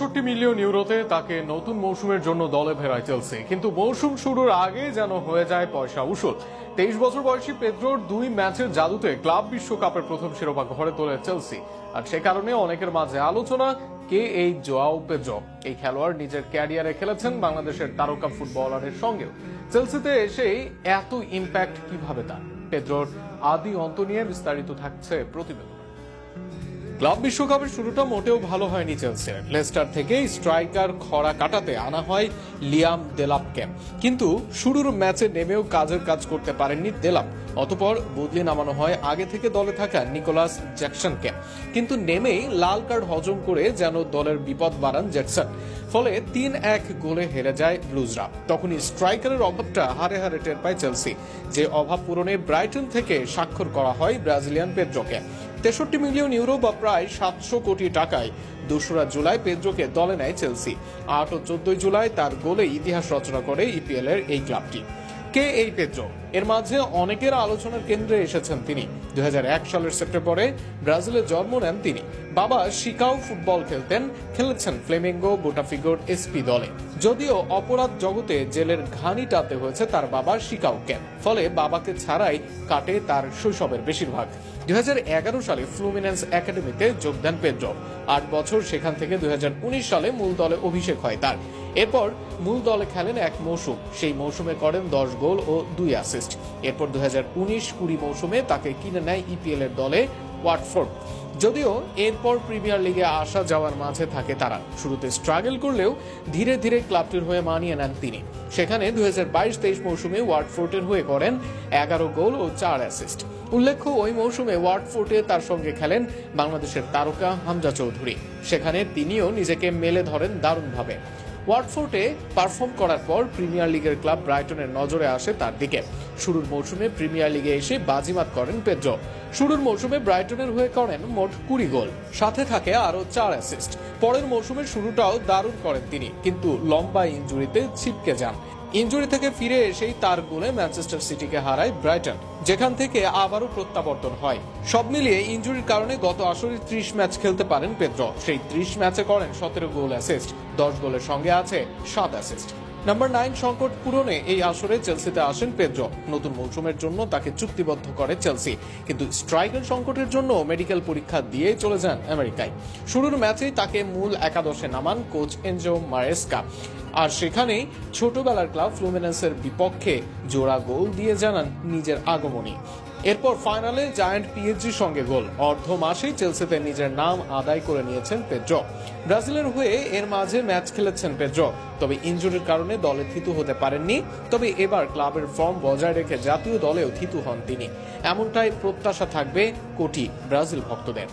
তেষট্টি মিলিয়ন ইউরোতে তাকে নতুন মৌসুমের জন্য দলে ফেরায় চেলসি। কিন্তু মৌসুম শুরুর আগে যেন হয়ে যায় পয়সা উসুল। তেইশ বছর বয়সী পেদ্রোর দুই ম্যাচের জাদুতে ক্লাব বিশ্বকাপের প্রথম শিরোপা ঘরে তোলে চেলসি। আর সে কারণে অনেকের মাঝে আলোচনা, কে এই জোয়াও পেদ্রো? এই খেলোয়াড় নিজের ক্যারিয়ারে খেলেছেন বাংলাদেশের তারকা ফুটবলারের সঙ্গেও। চেলসিতে এসেই এত ইম্প্যাক্ট কীভাবে তার? পেদ্রোর আদি অন্ত নিয়ে বিস্তারিত থাকছে প্রতিবেদন। ক্লাব বিশ্বকাপের শুরুটা মোটেও ভালো হয়নি চেলসির। লেস্টার থেকে স্ট্রাইকার খরা কাটাতে আনা হয় লিয়াম দেলাপকে কিন্তু শুরুর ম্যাচে নেমেও কাজের কাজ করতে পারেননি দেলাপ অতপর বদলি নামানো হয় আগে থেকে দলে থাকা নিকোলাস জ্যাকসনকে। কিন্তু নেমেই লাল কার্ড হজম করে যেন দলের বিপদ বাড়ান জ্যাকসন। ফলে তিন এক গোলে হেরে যায় ব্লুজরা। তখনই স্ট্রাইকারের অভাবটা হারে হারে টের পায় চেলসি। যে অভাব পূরণে ব্রাইটন থেকে স্বাক্ষর করা হয় ব্রাজিলিয়ান পেদ্রোকে তেষট্টি মিলিয়ন ইউরো বা প্রায় সাতশো কোটি টাকায়। দোসরা জুলাই পেদ্রোকে দলে নেয় চেলসি। আট ও চোদ্দই জুলাই তার গোলে ইতিহাস রচনা করে ইপিএল এর এই ক্লাবটি। কে এই পেদ্রো? এর মাঝে অনেকের আলোচনার কেন্দ্রে এসেছেন তিনি। দুই হাজার এক সালের সেপ্টেম্বরে ব্রাজিলে জন্ম নেন তিনি। বাবা শিকাও ফুটবল খেলতেন, খেলেছেন ফ্লেমিঙ্গো, বোটাফিগোর, এসপি দলে। যদিও অপরাধ জগতে জেলের ঘানি টাতে হয়েছে তার বাবা শিকাওকে। ফলে বাবাকে ছাড়াই কাটে তার শৈশবের বেশিরভাগ। দুই সালে ফ্লুমিনেন্স একাডেমিতে যোগ দেন পেদ্রো। আট বছর সেখান থেকে দুই হাজার উনিশ সালে মূল দলে অভিষেক হয় তার। এরপর মূল দলে খেলেন এক মৌসুম। সেই মৌসুমে করেন দশ গোল ও দুই অ্যাসিস্ট। এরপর দুই হাজার উনিশ কুড়ি মৌসুমে তাকে কিনে নেয় ইপিএল এর দলে ওয়াটফোর্ড। যদিও এরপর প্রিমিয়ার লিগে আসা যাওয়ার মাঝে থাকে তারা। শুরুতে স্ট্রাগল করলেও ধীরে ধীরে ক্লাবটির হয়ে মানিয়ে নেন তিনি। সেখানে দুই হাজার বাইশ তেইশ মৌসুমে ওয়াটফোর্টের হয়ে করেন এগারো গোল ও চার অ্যাসিস্ট। উল্লেখ্য, ওই মৌসুমে ওয়াটফোর্টে তার সঙ্গে খেলেন বাংলাদেশের তারকা হামজা চৌধুরী। সেখানে তিনিও নিজেকে মেলে ধরেন দারুণভাবে। ওয়াটফোর্টে পারফর্ম করার পর প্রিমিয়ার লিগের ক্লাব ব্রাইটনের নজরে আসে তার দিকে। শুরুর মৌসুমে প্রিমিয়ার লিগে এসে বাজিমাত করেন পেদ্রো। শুরুর মৌসুমে ব্রাইটনের হয়ে করেন মোট কুড়ি গোল। সাথে থাকে আরও চার অ্যাসিস্ট। পরের মৌসুমের শুরুটাও দারুণ করেন তিনি, কিন্তু লম্বা ইঞ্জুরিতে ছিটকে যান। ইঞ্জুরি থেকে ফিরে এসেই তার গোলে ম্যানচেস্টার সিটিকে হারায় ব্রাইটন, যেখান থেকে আবারও প্রত্যাবর্তন হয়। সব মিলিয়ে ইঞ্জুরির কারণে গত আসরে ত্রিশ ম্যাচ খেলতে পারেন পেদ্র। সেই ত্রিশ ম্যাচে করেন সতেরো গোল অ্যাসিস্ট দশ গোলের সঙ্গে আছে সাত অ্যাসিস্ট নাম্বার নাইন সংকট পূরণে এই আসরে চেলসিতে আসেন পেদ্রো। নতুন মৌসুমের জন্য তাকে চুক্তিবদ্ধ করে চেলসি। কিন্তু স্ট্রাইকার সংকটের জন্য মেডিকেল পরীক্ষা দিয়ে চলে যান আমেরিকায়। শুরুর ম্যাচেই তাকে মূল একাদশে নামান কোচ এনজো মারেস্কা। আর সেখানেই ছোটবেলার ক্লাব ফ্লুমিনেন্সের বিপক্ষে জোড়া গোল দিয়ে জানান নিজের আগমনী। এরপর ফাইনালে জায়ান্ট পিএসজির সঙ্গে গোল। অর্ধ মাসেই চেলসিতে নিজের নাম আদায় করে নিয়েছেন পেড্রো ব্রাজিলের হয়ে এর মাঝে ম্যাচ খেলেছেন পেড্রো তবে ইঞ্জুরির কারণে দলে থিতু হতে পারেননি। তবে এবার ক্লাবের ফর্ম বজায় রেখে জাতীয় দলেও থিতু হন তিনি। এমনটাই প্রত্যাশা থাকবে কোটি ব্রাজিল ভক্তদের।